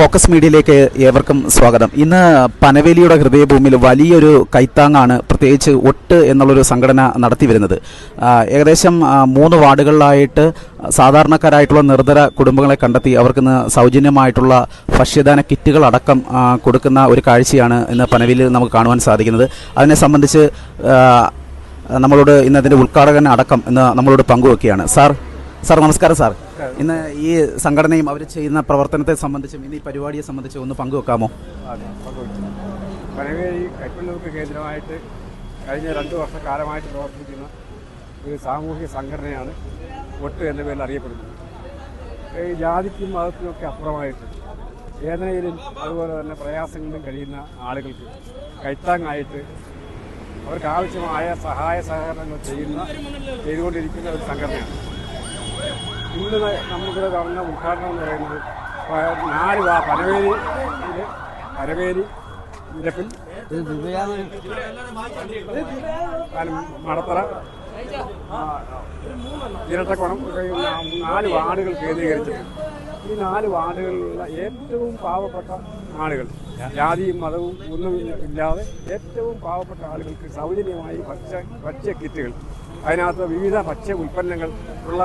Focus മീഡിയയിലേക്ക് ഏവർക്കും സ്വാഗതം. ഇന്ന് പനവേലിയുടെ ഹൃദയഭൂമിയിൽ വലിയൊരു കൈത്താങ്ങാണ് പ്രത്യേകിച്ച് ഒട്ട് എന്നുള്ളൊരു സംഘടന നടത്തി വരുന്നത്. ഏകദേശം മൂന്ന് വാർഡുകളിലായിട്ട് സാധാരണക്കാരായിട്ടുള്ള നിർധര കുടുംബങ്ങളെ കണ്ടെത്തി അവർക്ക് ഇന്ന് സൗജന്യമായിട്ടുള്ള ഭക്ഷ്യദാന കിറ്റുകൾ അടക്കം കൊടുക്കുന്ന ഒരു കാഴ്ചയാണ് ഇന്ന് പനവേലിയിൽ നമുക്ക് കാണുവാൻ സാധിക്കുന്നത്. അതിനെ സംബന്ധിച്ച് നമ്മളോട് ഇന്ന് അതിന്റെ ഉദ്ഘാടകൻ അടക്കം ഇന്ന് നമ്മളോട് പങ്കുവെക്കുകയാണ്. സാർ സാർ നമസ്കാരം സാർ. ഇന്ന് ഈ സംഘടനയും അവർ ചെയ്യുന്ന പ്രവർത്തനത്തെ സംബന്ധിച്ചും ഇന്ന് ഈ പരിപാടിയെ സംബന്ധിച്ചും ഒന്ന് പങ്കുവെക്കാമോ? പനവേലി കൈപ്പള്ളൂർക്ക് കേന്ദ്രമായിട്ട് കഴിഞ്ഞ രണ്ട് വർഷക്കാലമായിട്ട് പ്രവർത്തിക്കുന്ന ഒരു സാമൂഹിക സംഘടനയാണ് ഒട്ട് എന്ന പേരിൽ അറിയപ്പെടുന്നത്. ഈ ജാതിക്കും മതത്തിനൊക്കെ അപ്പുറമായിട്ട് വേദനയിലും അതുപോലെ തന്നെ പ്രയാസങ്ങളിലും കഴിയുന്ന ആളുകൾക്ക് കൈത്താങ്ങായിട്ട് അവർക്ക് ആവശ്യമായ സഹായ സഹകരണങ്ങൾ ചെയ്യുന്ന ചെയ്തുകൊണ്ടിരിക്കുന്ന ഒരു സംഘടനയാണ്. ഇന്ന് നമുക്ക് നടന്ന ഉദ്ഘാടനം എന്ന് പറയുന്നത് നാല് വാ പനവേലി നിരപ്പിൽ. മടത്തറ. ഇരട്ടക്കോണം നാല് വാർഡുകൾ കേന്ദ്രീകരിച്ചിട്ടുണ്ട്. ഈ നാല് വാർഡുകളിലുള്ള ഏറ്റവും പാവപ്പെട്ട ആളുകൾ ജാതിയും മതവും ഒന്നും ഇല്ലാതെ ഏറ്റവും പാവപ്പെട്ട ആളുകൾക്ക് സൗജന്യമായി ഭക്ഷ്യ ഭക്ഷ്യ കിറ്റുകൾ. അതിനകത്ത് വിവിധ ഭക്ഷ്യ ഉൽപ്പന്നങ്ങൾ ഉള്ള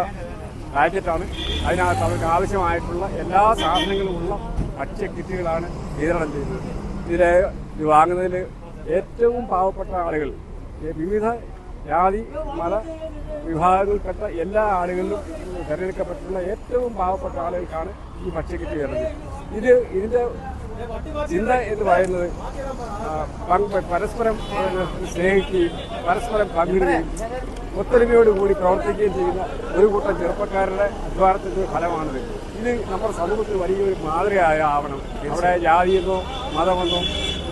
പാക്കറ്റാണ് അതിനകത്ത് അവർക്ക് ആവശ്യമായിട്ടുള്ള എല്ലാ സാധനങ്ങളുമുള്ള ഭക്ഷ്യ കിറ്റുകളാണ് വിതരണം ചെയ്യുന്നത്. ഇതിൽ ഇത് വാങ്ങുന്നതിൽ ഏറ്റവും പാവപ്പെട്ട ആളുകൾ വിവിധ ജാതി മത വിഭാഗങ്ങളിൽപ്പെട്ട എല്ലാ ആളുകളിലും തിരഞ്ഞെടുക്കപ്പെട്ടുള്ള ഏറ്റവും പാവപ്പെട്ട ആളുകൾക്കാണ് ഈ ഭക്ഷ്യക്കിറ്റ് വരുന്നത്. ഇത് ഇതിന്റെ ചിന്ത എന്ന് പറയുന്നത് പരസ്പരം സ്നേഹിക്കുകയും പരസ്പരം പങ്കിടുകയും ഒത്തൊരുമയോടുകൂടി പ്രവർത്തിക്കുകയും ചെയ്യുന്ന ഒരു കൂട്ടം ചെറുപ്പക്കാരുടെ അധ്വാനത്തിന്റെ ഫലമാണിത്. ഇത് നമ്മുടെ സമൂഹത്തിൽ വലിയൊരു മാതൃകയായ ആവണം. അവിടെ ജാതിയെന്നോ മതമെന്നോ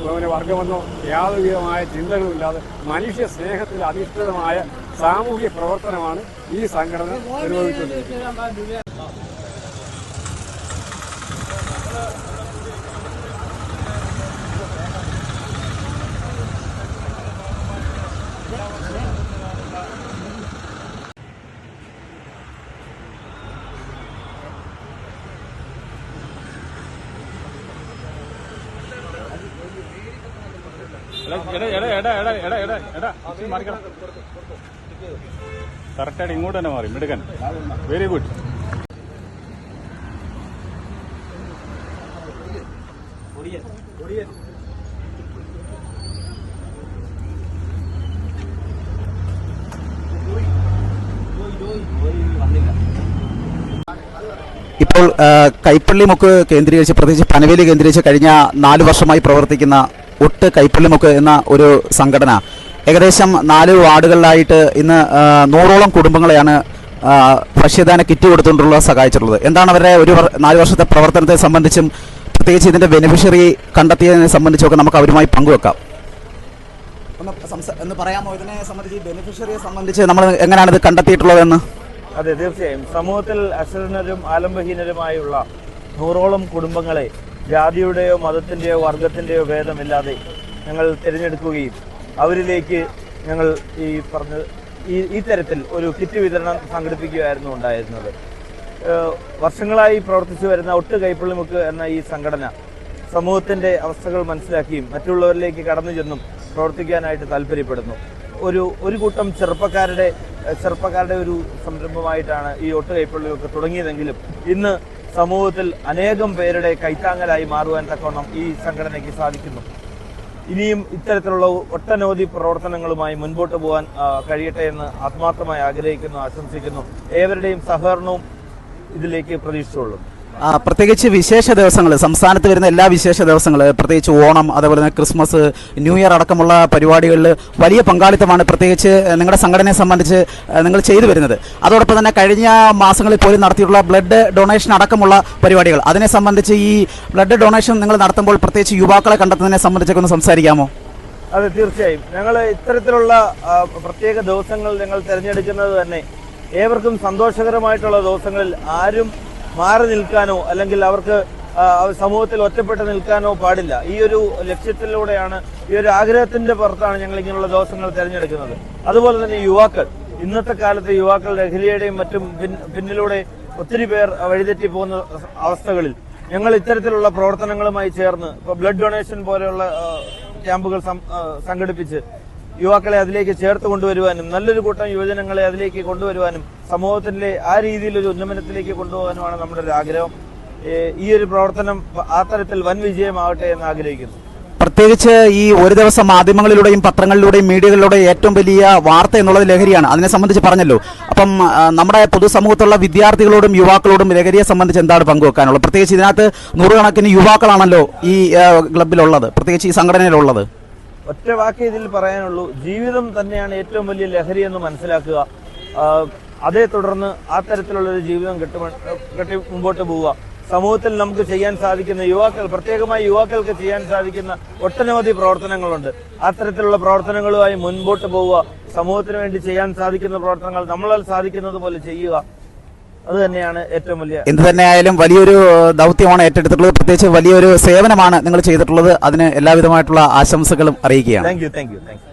പിന്നെ വർഗമെന്നോ യാതൊരുവിധമായ ചിന്തകളുമില്ലാതെ മനുഷ്യ സ്നേഹത്തിൽ അധിഷ്ഠിതമായ സാമൂഹ്യ പ്രവർത്തനമാണ് ഈ സംഘടന നിർവഹിച്ചുകൊണ്ടിരിക്കുന്നത്. കറക്റ്റായിട്ട് ഇങ്ങോട്ട് തന്നെ മാറി മിടുക്കൻ. വെരി ഗുഡ് ഇപ്പോൾ കൈപ്പള്ളി മുക്ക് കേന്ദ്രീകരിച്ച് പ്രത്യേകിച്ച് പനവേലി കേന്ദ്രീകരിച്ച് കഴിഞ്ഞ നാല് വർഷമായി പ്രവർത്തിക്കുന്ന ഒട്ട് കൈപ്പള്ളിമുക്ക് എന്ന ഒരു സംഘടന. ഏകദേശം നാല് വാർഡുകളിലായിട്ട് ഇന്ന് നൂറോളം കുടുംബങ്ങളെയാണ് ഭക്ഷ്യദാന കിറ്റ് കൊടുത്തുകൊണ്ടുള്ള സഹായിച്ചിട്ടുള്ളത്. എന്താണ് അവരുടെ ഒരു നാല് വർഷത്തെ പ്രവർത്തനത്തെ സംബന്ധിച്ചും പ്രത്യേകിച്ച് ഇതിന്റെ ബെനിഫിഷ്യറി കണ്ടെത്തിയതിനെ സംബന്ധിച്ചൊക്കെ നമുക്ക് അവരുമായി പങ്കുവെക്കാം. ഒന്ന് എന്ന് പറയാമോ? ഇതിനെ സംബന്ധിച്ച് ബെനിഫിഷ്യറിയെ സംബന്ധിച്ച് നമ്മൾ എങ്ങനെയാണ് ഇത് കണ്ടെത്തിയിട്ടുള്ളതെന്ന്? അതെ തീർച്ചയായും. സമൂഹത്തിൽ അശരണരും ആലംബഹീനരുമായുള്ള നൂറോളം കുടുംബങ്ങളെ ജാതിയുടെയോ മതത്തിന്റെയോ വർഗത്തിന്റെയോ ഭേദമില്ലാതെ ഞങ്ങൾ തിരഞ്ഞെടുക്കുകയും അവരിലേക്ക് ഞങ്ങൾ ഈ പറഞ്ഞ ഈ ഈ തരത്തിൽ ഒരു കിറ്റ് വിതരണം സംഘടിപ്പിക്കുകയായിരുന്നു ഉണ്ടായിരുന്നത്. വർഷങ്ങളായി പ്രവർത്തിച്ചു വരുന്ന ഒട്ട് കൈപ്പിള്ളിമുക്ക് എന്ന ഈ സംഘടന സമൂഹത്തിന്റെ അവസ്ഥകൾ മനസ്സിലാക്കിയും മറ്റുള്ളവരിലേക്ക് കടന്നു ചെന്നും പ്രവർത്തിക്കാനായിട്ട് താല്പര്യപ്പെടുന്നു. ഒരു ഒരു കൂട്ടം ചെറുപ്പക്കാരുടെ ചെറുപ്പക്കാരുടെ ഒരു സംരംഭമായിട്ടാണ് ഈ ഒട്ട് കൈപ്പിള്ളിമുക്ക് തുടങ്ങിയതെങ്കിലും ഇന്ന് സമൂഹത്തിൽ അനേകം പേരുടെ കൈത്താങ്ങലായി മാറുവാൻ തക്കവണ്ണം ഈ സംഘടനയ്ക്ക് സാധിക്കുന്നു. ഇനിയും ഇത്തരത്തിലുള്ള ഒട്ടനവധി പ്രവർത്തനങ്ങളുമായി മുൻപോട്ട് പോകാൻ കഴിയട്ടെ എന്ന് ആത്മാർത്ഥമായി ആഗ്രഹിക്കുന്നു ആശംസിക്കുന്നു. ഏവരുടെയും സഹകരണവും ഇതിലേക്ക് പ്രതീക്ഷിച്ചുള്ളൂ പ്രത്യേകിച്ച് വിശേഷ ദിവസങ്ങൾ സംസ്ഥാനത്ത് വരുന്ന എല്ലാ വിശേഷ ദിവസങ്ങൾ പ്രത്യേകിച്ച് ഓണം അതേപോലെ തന്നെ ക്രിസ്മസ് ന്യൂ ഇയർ അടക്കമുള്ള പരിപാടികളിൽ വലിയ പങ്കാളിത്തമാണ് പ്രത്യേകിച്ച് നിങ്ങളുടെ സംഘടനയെ സംബന്ധിച്ച് നിങ്ങൾ ചെയ്തു വരുന്നത്. അതോടൊപ്പം തന്നെ കഴിഞ്ഞ മാസങ്ങളിൽ പോലും നടത്തിയിട്ടുള്ള ബ്ലഡ് ഡൊണേഷൻ അടക്കമുള്ള പരിപാടികൾ. അതിനെ സംബന്ധിച്ച് ഈ ബ്ലഡ് ഡൊണേഷൻ നിങ്ങൾ നടത്തുമ്പോൾ പ്രത്യേകിച്ച് യുവാക്കളെ കണ്ടെത്തുന്നതിനെ സംബന്ധിച്ചൊക്കെ ഒന്ന് സംസാരിക്കാമോ? അതെ തീർച്ചയായും. ഞങ്ങൾ ഇത്തരത്തിലുള്ള പ്രത്യേക ദിവസങ്ങൾ ഞങ്ങൾ തിരഞ്ഞെടുക്കുന്നത് തന്നെ ഏവർക്കും സന്തോഷകരമായിട്ടുള്ള ദിവസങ്ങളിൽ ആരും മാറി നിൽക്കാനോ അല്ലെങ്കിൽ അവർക്ക് സമൂഹത്തിൽ ഒറ്റപ്പെട്ട് നിൽക്കാനോ പാടില്ല. ഈ ഒരു ലക്ഷ്യത്തിലൂടെയാണ് ഈ ഒരു ആഗ്രഹത്തിന്റെ പുറത്താണ് ഞങ്ങൾ ഇങ്ങനെയുള്ള ദിവസങ്ങൾ തിരഞ്ഞെടുക്കുന്നത്. അതുപോലെ തന്നെ യുവാക്കൾ. ഇന്നത്തെ കാലത്ത് യുവാക്കൾ ലഹരിയുടെയും മറ്റും പിന്നിലൂടെ ഒത്തിരി പേർ വഴിതെറ്റി പോകുന്ന അവസ്ഥകളിൽ. ഞങ്ങൾ ഇത്തരത്തിലുള്ള പ്രവർത്തനങ്ങളുമായി ചേർന്ന് ബ്ലഡ് ഡൊണേഷൻ പോലെയുള്ള ക്യാമ്പുകൾ സംഘടിപ്പിച്ച് യുവാക്കളെ അതിലേക്ക് ചേർത്ത് കൊണ്ടുവരുവാനും നല്ലൊരു കൂട്ടം യുവജനങ്ങളെ അതിലേക്ക് കൊണ്ടുവരുവാനും സമൂഹത്തിന്റെ ആ രീതിയിൽ ഒരു ഉന്നമനത്തിലേക്ക് കൊണ്ടുപോകാനുമാണ് നമ്മുടെ ഒരു ആഗ്രഹം. ഈ ഒരു പ്രവർത്തനം ആ തരത്തിൽ വൻ വിജയമാവട്ടെ എന്ന് ആഗ്രഹിക്കുന്നു. പ്രത്യേകിച്ച് ഈ ഒരു ദിവസം മാധ്യമങ്ങളിലൂടെയും പത്രങ്ങളിലൂടെയും മീഡിയകളിലൂടെയും ഏറ്റവും വലിയ വാർത്ത എന്നുള്ളത് ലഹരിയാണ്. അതിനെ സംബന്ധിച്ച് പറഞ്ഞല്ലോ. അപ്പം നമ്മുടെ പൊതുസമൂഹത്തുള്ള വിദ്യാർത്ഥികളോടും യുവാക്കളോടും ലഹരിയെ സംബന്ധിച്ച് എന്താണ് പങ്കുവെക്കാനുള്ളത്? പ്രത്യേകിച്ച് ഇതിനകത്ത് നൂറുകണക്കിന് യുവാക്കളാണല്ലോ ഈ ക്ലബിലുള്ളത് പ്രത്യേകിച്ച് ഈ സംഘടനയിലുള്ളത്. ഒറ്റ വാക്ക് ഇതിൽ പറയാനുള്ളൂ. ജീവിതം തന്നെയാണ് ഏറ്റവും വലിയ ലഹരി എന്ന് മനസ്സിലാക്കുക. അതേ തുടർന്ന് ആ തരത്തിലുള്ള ഒരു ജീവിതം കെട്ടി കെട്ടി മുമ്പോട്ട് പോവുക. സമൂഹത്തിൽ നമുക്ക് ചെയ്യാൻ സാധിക്കുന്ന യുവാക്കൾ പ്രത്യേകമായി യുവാക്കൾക്ക് ചെയ്യാൻ സാധിക്കുന്ന ഒട്ടനവധി പ്രവർത്തനങ്ങളുണ്ട്. അത്തരത്തിലുള്ള പ്രവർത്തനങ്ങളുമായി മുൻപോട്ട് പോവുക. സമൂഹത്തിന് വേണ്ടി ചെയ്യാൻ സാധിക്കുന്ന പ്രവർത്തനങ്ങൾ നമ്മളാൽ സാധിക്കുന്നത് പോലെ ചെയ്യുക. അത് തന്നെയാണ് ഏറ്റവും വലിയ എന്ത് തന്നെയായാലും വലിയൊരു ദൗത്യമാണ് ഏറ്റെടുത്തിട്ടുള്ളത്. പ്രത്യേകിച്ച് വലിയൊരു സേവനമാണ് നിങ്ങൾ ചെയ്തിട്ടുള്ളത്. അതിന് എല്ലാവിധമായിട്ടുള്ള ആശംസകളും അറിയിക്കുകയാണ്. Thank you thank you thank you